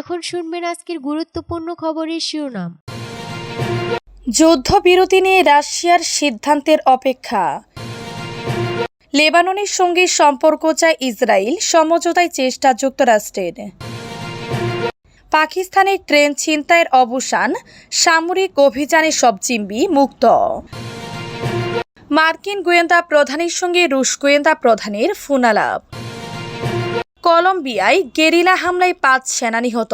এখন শুনবেন আজকের গুরুত্বপূর্ণ খবরের শিরোনাম। যুদ্ধবিরতি নিয়ে রাশিয়ার সিদ্ধান্তের অপেক্ষা। লেবাননের সঙ্গে সম্পর্ক চায় ইসরায়েল, সমঝোতায় চেষ্টা যুক্তরাষ্ট্রের। পাকিস্তানের ট্রেন ছিনতাইয়ের অবসান, সামরিক অভিযানে সব চিম্বি মুক্ত। মার্কিন গোয়েন্দা প্রধানের সঙ্গে রুশ গোয়েন্দা প্রধানের ফোনালাপ। কলম্বিয়ায় গেরিলা হামলায় পাঁচ সেনা নিহত।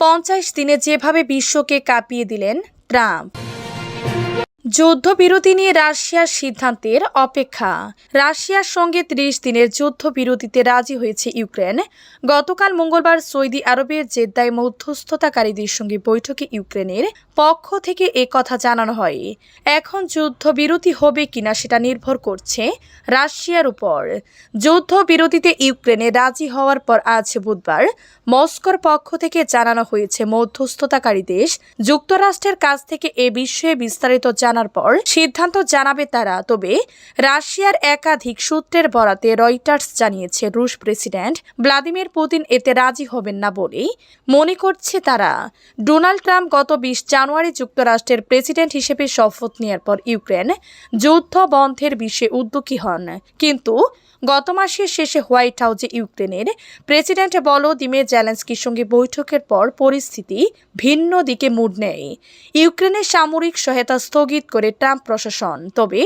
পঞ্চাশ দিনে যেভাবে বিশ্বকে কাঁপিয়ে দিলেন ট্রাম্প। যুদ্ধবিরতি নিয়ে রাশিয়ার সিদ্ধান্তের অপেক্ষা। রাশিয়ার সঙ্গে ত্রিশ দিনের যুদ্ধবিরতিতে রাজি হয়েছে ইউক্রেন। গতকাল মঙ্গলবার সৌদি আরবের জেদ্দায় মধ্যস্থতাকারীদের সঙ্গে বৈঠকে ইউক্রেনের পক্ষ থেকে এ কথা জানানো হয়। এখন যুদ্ধবিরতি হবে কিনা সেটা নির্ভর করছে রাশিয়ার উপর। যুদ্ধবিরতিতে ইউক্রেনে রাজি হওয়ার পর আজ বুধবার মস্কোর পক্ষ থেকে জানানো হয়েছে মধ্যস্থতাকারী দেশ যুক্তরাষ্ট্রের কাছ থেকে এ বিষয়ে বিস্তারিত জানার পর সিদ্ধান্ত জানাবে তারা। তবে রাশিয়ার একাধিক সূত্রের বরাতে রয়টার্স জানিয়েছে, রুশ প্রেসিডেন্ট ভ্লাদিমির পুতিন এতে রাজি হবেন না বলেই মনে করছে তারা। ডোনাল্ড ট্রাম্প গত বিশ জানুয়ারি যুক্তরাষ্ট্রের প্রেসিডেন্ট হিসেবে শপথ নেওয়ার পর ইউক্রেন যুদ্ধ বন্ধের বিষয়ে উদ্যোগী হন। কিন্তু গত মাসের শেষে হোয়াইট হাউসে ইউক্রেনের প্রেসিডেন্ট বলোদিমির জেলেন্সকির সঙ্গে বৈঠকের পর পরিস্থিতি ভিন্ন দিকে মুড নেয়। ইউক্রেনের সামরিক সহায়তা স্থগিত করে ট্রাম্প প্রশাসন। তবে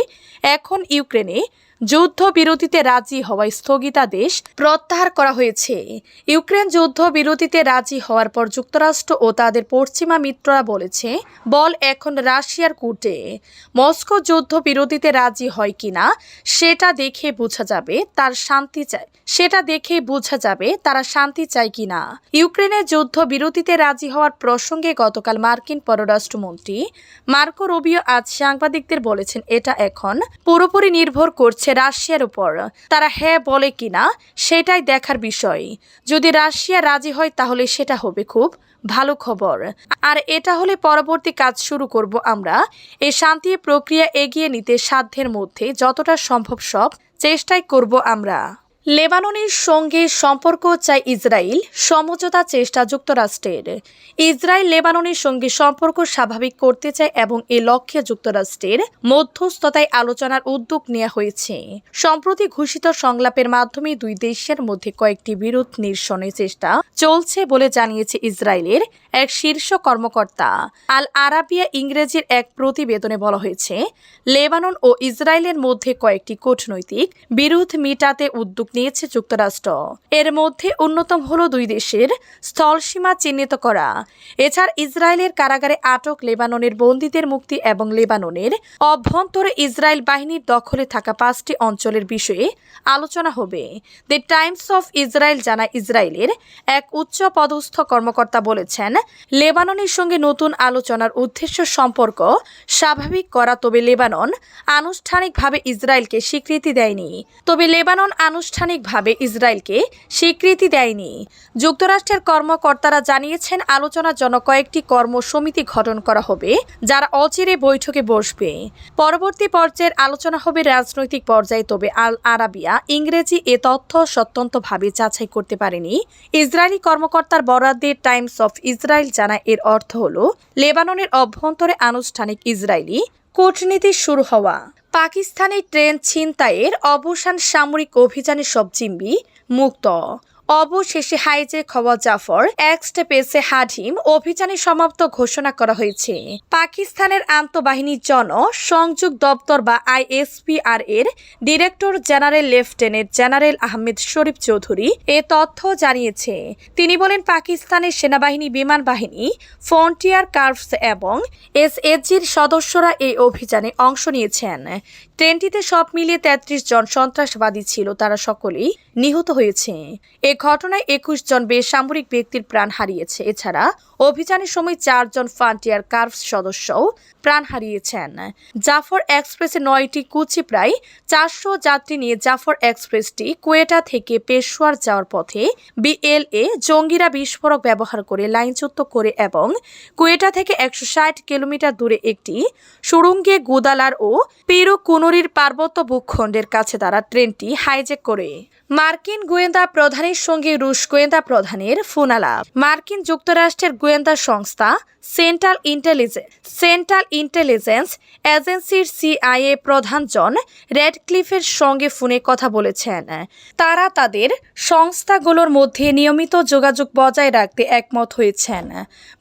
এখন ইউক্রেনে যুদ্ধবিরতিতে রাজি হওয়ায় স্থগিতাদেশ প্রত্যাহার করা হয়েছে। ইউক্রেন যুদ্ধবিরতিতে রাজি হওয়ার পর যুক্তরাষ্ট্র ও তাদের পশ্চিমা মিত্ররা বলেছে, বল এখন রাশিয়ার কুটে। মস্কো যুদ্ধবিরতিতে রাজি হয় কিনা সেটা দেখে বোঝা যাবে তার শান্তি চায়, সেটা দেখে বোঝা যাবে তারা শান্তি চায় কিনা ইউক্রেনের যুদ্ধবিরতিতে রাজি হওয়ার প্রসঙ্গে গতকাল মার্কিন পররাষ্ট্রমন্ত্রী মার্কো রুবিও আজ সাংবাদিকদের বলেছেন, এটা এখন পুরোপুরি নির্ভর করছে রাশিয়ার উপর। তারা হ্যাঁ বলে কিনা সেটাই দেখার বিষয়। যদি রাশিয়া রাজি হয় তাহলে সেটা হবে খুব ভালো খবর। আর এটা হলে পরবর্তী কাজ শুরু করব আমরা। এই শান্তি প্রক্রিয়া এগিয়ে নিতে সাধ্যের মধ্যে যতটা সম্ভব সব চেষ্টাই করব আমরা। লেবাননের সঙ্গে সম্পর্ক চায় ইসরায়েল, সমঝোতা চেষ্টা যুক্তরাষ্ট্রের। ইসরায়েল লেবাননের সঙ্গে সম্পর্ক স্বাভাবিক করতে চায় এবং এ লক্ষ্যে যুক্তরাষ্ট্রের মধ্যস্থতায় আলোচনার উদ্যোগ নেওয়া হয়েছে। সম্প্রতি ঘোষিত সংলাপের মাধ্যমে দুই দেশের মধ্যে কয়েকটি বিরোধ নিরসনের চেষ্টা চলছে বলে জানিয়েছে ইসরায়েলের এক শীর্ষ কর্মকর্তা। আল আরাবিয়া ইংরেজির এক প্রতিবেদনে বলা হয়েছে, লেবানন ও ইসরায়েলের মধ্যে কয়েকটি কূটনৈতিক বিরোধ মিটাতে উদ্যোগ নিয়েছে যুক্তরাষ্ট্র। এর মধ্যে অন্যতম হল দুই দেশের স্থলসীমা চিহ্নিত করা। এছাড়া ইসরায়েলের কারাগারে আটক লেবাননের বন্দীদের মুক্তি এবং লেবাননের অভ্যন্তরে ইসরায়েল বাহিনীর দখলে থাকা পাঁচটি অঞ্চলের বিষয়ে আলোচনা হবে। দ্য টাইমস অফ ইসরায়েল জানায় ইসরায়েলের এক উচ্চ পদস্থ কর্মকর্তা বলেছেন, লেবাননের সঙ্গে নতুন আলোচনার উদ্দেশ্য সম্পর্ক স্বাভাবিক করা, তবে লেবানন আনুষ্ঠানিকভাবে ইসরায়েলকে স্বীকৃতি দেয়নি। তবে লেবানন আনুষ্ঠানিকভাবে ইসরায়েলকে স্বীকৃতি দেয়নি। যুক্তরাষ্ট্রের কর্মকর্তারা জানিয়েছেন আলোচনার জন্য কয়েকটি কর্মসমিতি গঠন করা হবে, যারা অচিরে বৈঠকে বসবে। পরবর্তী পর্যায়ের আলোচনা হবে রাজনৈতিক পর্যায়ে, তবে আল আরাবিয়া ইংরেজি এ তথ্য সত্যন্তভাবে যাচাই করতে পারেনি। ইসরায়েলি কর্মকর্তার বরাদ্দে টাইমস অফ ইসরায়েল জানায়, এর অর্থ হল, লেবাননের অভ্যন্তরে আনুষ্ঠানিক ইসরায়েলি কূটনীতি শুরু হওয়া। পাকিস্তানি ট্রেন ছিনতাইয়ের অবসান সামরিক অভিযানে সব জিম্বি মুক্ত। অবশেষে হাইজে হওয়া জাফর এক্সটে পেসে হাডিম অভিযানে সমাপ্ত ঘোষণা করা হয়েছে। পাকিস্তানের আন্তঃবাহিনী জন সংযোগ দপ্তর বা আইএসপিআর এর director general lieutenant general Ahmed Sharif Chowdhury এ তথ্য জানিয়েছে। তিনি বলেন, পাকিস্তানের সেনাবাহিনী, বিমান বাহিনী ফ্রন্টিয়ার কার্ভস এবং এসএসজির সদস্যরা এই অভিযানে অংশ নিয়েছেন। ট্রেনটিতে সব মিলিয়ে তেত্রিশ জন সন্ত্রাসবাদী ছিল, তারা সকলেই নিহত হয়েছে। এ ঘটনায় একুশ জন বেসামরিক ব্যক্তির প্রাণ হারিয়েছে। এছাড়া অভিযানের সময় চারজন ফ্রান্টিয়ার কার্ভস সদস্যও প্রাণ হারিয়েছেন। জাফর এক্সপ্রেসে নয়টি কুচি প্রায় চারশো যাত্রী নিয়ে জাফর এক্সপ্রেসটি কোয়েটা থেকে পেশোয়ার যাওয়ার পথে বিএলএ জঙ্গিরা বিস্ফোরক ব্যবহার করে লাইনচ্যুত করে এবং কোয়েটা থেকে একশো ষাট কিলোমিটার দূরে একটি সুড়ঙ্গে গুদালার ও পিরুকুনুরির পার্বত্য ভূখণ্ডের কাছে তারা ট্রেনটি হাইজ্যাক করে। মার্কিন গোয়েন্দা প্রধানের সঙ্গে রুশ গোয়েন্দা প্রধানের ফোনালাপ। মার্কিন যুক্তরাষ্ট্রের গোয়েন্দা সংস্থা সেন্ট্রাল ইন্টেলিজেন্স সেন্ট্রাল ইন্টেলিজেন্স এজেন্সির সিআইএ প্রধান জন রেডক্লিফের সঙ্গে ফোনে কথা বলেছেন। তারা তাদের সংস্থাগুলোর মধ্যে নিয়মিত যোগাযোগ বজায় রাখতে একমত হয়েছেন।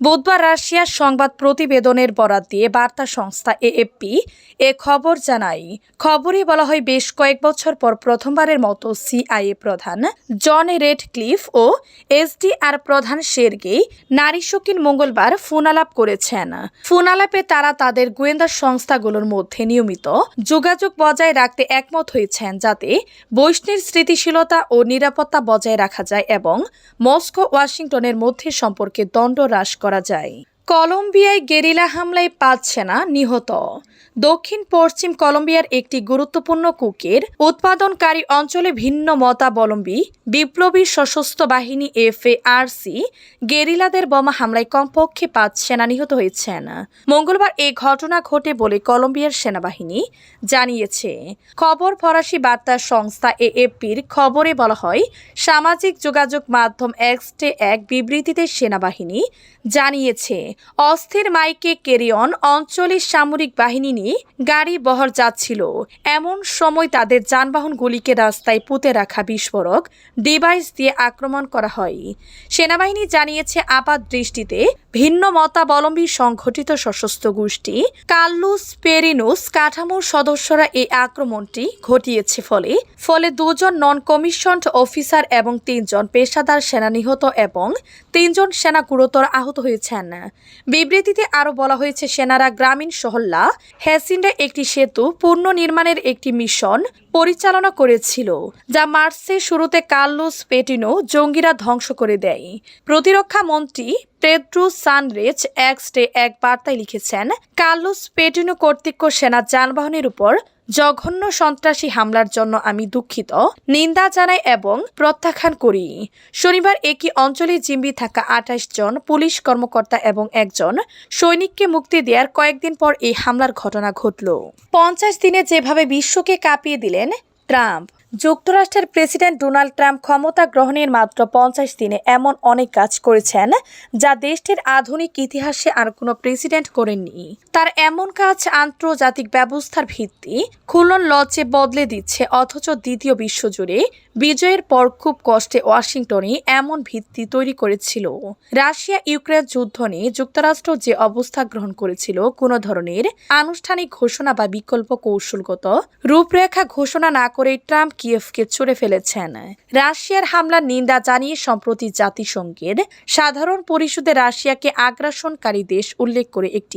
বুধবার রাশিয়ার সংবাদ প্রতিবেদনের বরাত দিয়ে বার্তা সংস্থা এএফপি এ খবর জানায়। খবরে বলা হয়, বেশ কয়েক বছর পর প্রথমবারের মতো সিআইএ প্রধান জন রেড ক্লিফ ও এসডিআর প্রধান শেরগেই নারী শকিন মঙ্গলবার ফোনালাপ করেছেন। ফোনালাপে তারা তাদের গোয়েন্দা সংস্থাগুলোর মধ্যে নিয়মিত যোগাযোগ বজায় রাখতে একমত হয়েছেন যাতে বৈষ্ণীর স্থিতিশীলতা ও নিরাপত্তা বজায় রাখা যায় এবং মস্কো, ওয়াশিংটনের মধ্যে সম্পর্কে দণ্ড হ্রাস করা যায়। কলম্বিয়ায় গেরিলা হামলায় পাঁচ সেনা নিহত। দক্ষিণ পশ্চিম কলম্বিয়ার একটি গুরুত্বপূর্ণ কুকের উৎপাদনকারী অঞ্চলে ভিন্ন মতাবলম্বী বিপ্লবী সশস্ত্র বাহিনী এফএআরসি গেরিলাদের বোমা হামলায় কমপক্ষে পাঁচ সেনা নিহত হয়েছেন। মঙ্গলবার এই ঘটনা ঘটে বলে কলম্বিয়ার সেনাবাহিনী জানিয়েছে। খবর ফরাসি বার্তা সংস্থা এএপির খবরে বলা হয়, সামাজিক যোগাযোগ মাধ্যম এক্সটে এক বিবৃতিতে সেনাবাহিনী জানিয়েছে অস্থির মাইকে কেরিয়ন অঞ্চলের সামরিক বাহিনী নিয়ে গাড়ি বহর যাচ্ছিল। এমন সময় তাদের যানবাহনগুলিকে রাস্তায় পুঁতে রাখা বিস্ফোরক ডিভাইস দিয়ে আক্রমণ করা হয়। সেনাবাহিনী জানিয়েছে, আপাত দৃষ্টিতে ভিন্ন মতাবলম্বী সংঘটিত সশস্ত্র গোষ্ঠী কার্লুস পেরিনুস কাঠামোর সদস্যরা এই আক্রমণটি ঘটিয়েছে ফলে ফলে দুজন নন কমিশনড অফিসার এবং তিনজন পেশাদার সেনা নিহত এবং তিনজন সেনা গুরুতর আহত হয়েছেন। বিবৃতিতে আরও বলা হয়েছে সেনারা গ্রামীণ শহল্লা হ্যাসিন্ডে একটি সেতু পুনর্নির্মাণের একটি মিশন পরিচালনা করেছিল, যা মার্চের শুরুতে কার্লোস পেটিনো জঙ্গিরা ধ্বংস করে দেয়। প্রতিরক্ষা মন্ত্রী পেড্রো সানরেজ এক্স ডে এক বার্তায় লিখেছেন, কার্লোস পেটিনো কর্তৃক সেনা যানবাহনের উপর জঘন্য সন্ত্রাসী হামলার জন্য আমি দুঃখিত, নিন্দা জানাই এবং প্রত্যাখ্যান করি। শনিবার একই অঞ্চলে জিম্বি থাকা আঠাশ জন পুলিশ কর্মকর্তা এবং একজন সৈনিককে মুক্তি দেওয়ার কয়েকদিন পর এই হামলার ঘটনা ঘটল। পঞ্চাশ দিনে যেভাবে বিশ্বকে কাঁপিয়ে দিলেন ট্রাম্প যুক্তরাষ্ট্রের প্রেসিডেন্ট ডোনাল্ড ট্রাম্প ক্ষমতা গ্রহণের মাত্র পঞ্চাশ দিনে এমন অনেক কাজ করেছেন যা দেশটির আধুনিক ইতিহাসে আর কোনো প্রেসিডেন্ট করেননি। তার এমন কাজ আন্তর্জাতিক ব্যবস্থার ভিত্তি খুলন লজ্জে বদলে দিচ্ছে অথচ দ্বিতীয় বিশ্বজুড়ে বিজয়ের পর খুব কষ্টে ওয়াশিংটনে এমন ভিত্তি তৈরি করেছিল। রাশিয়া ইউক্রেন যুদ্ধ নিয়ে যুক্তরাষ্ট্র যে অবস্থা গ্রহণ করেছিল কোনো ধরনের আনুষ্ঠানিক ঘোষণা বা বিকল্প কৌশলগত রূপরেখা ঘোষণা না করে ট্রাম্প কিয়েভকে ছুড়ে ফেলেছেন। রাশিয়ার হামলার নিন্দা জানিয়ে সম্প্রতি জাতিসংঘের সাধারণ পরিষদে রাশিয়াকে আগ্রাসনকারী দেশ উল্লেখ করে একটি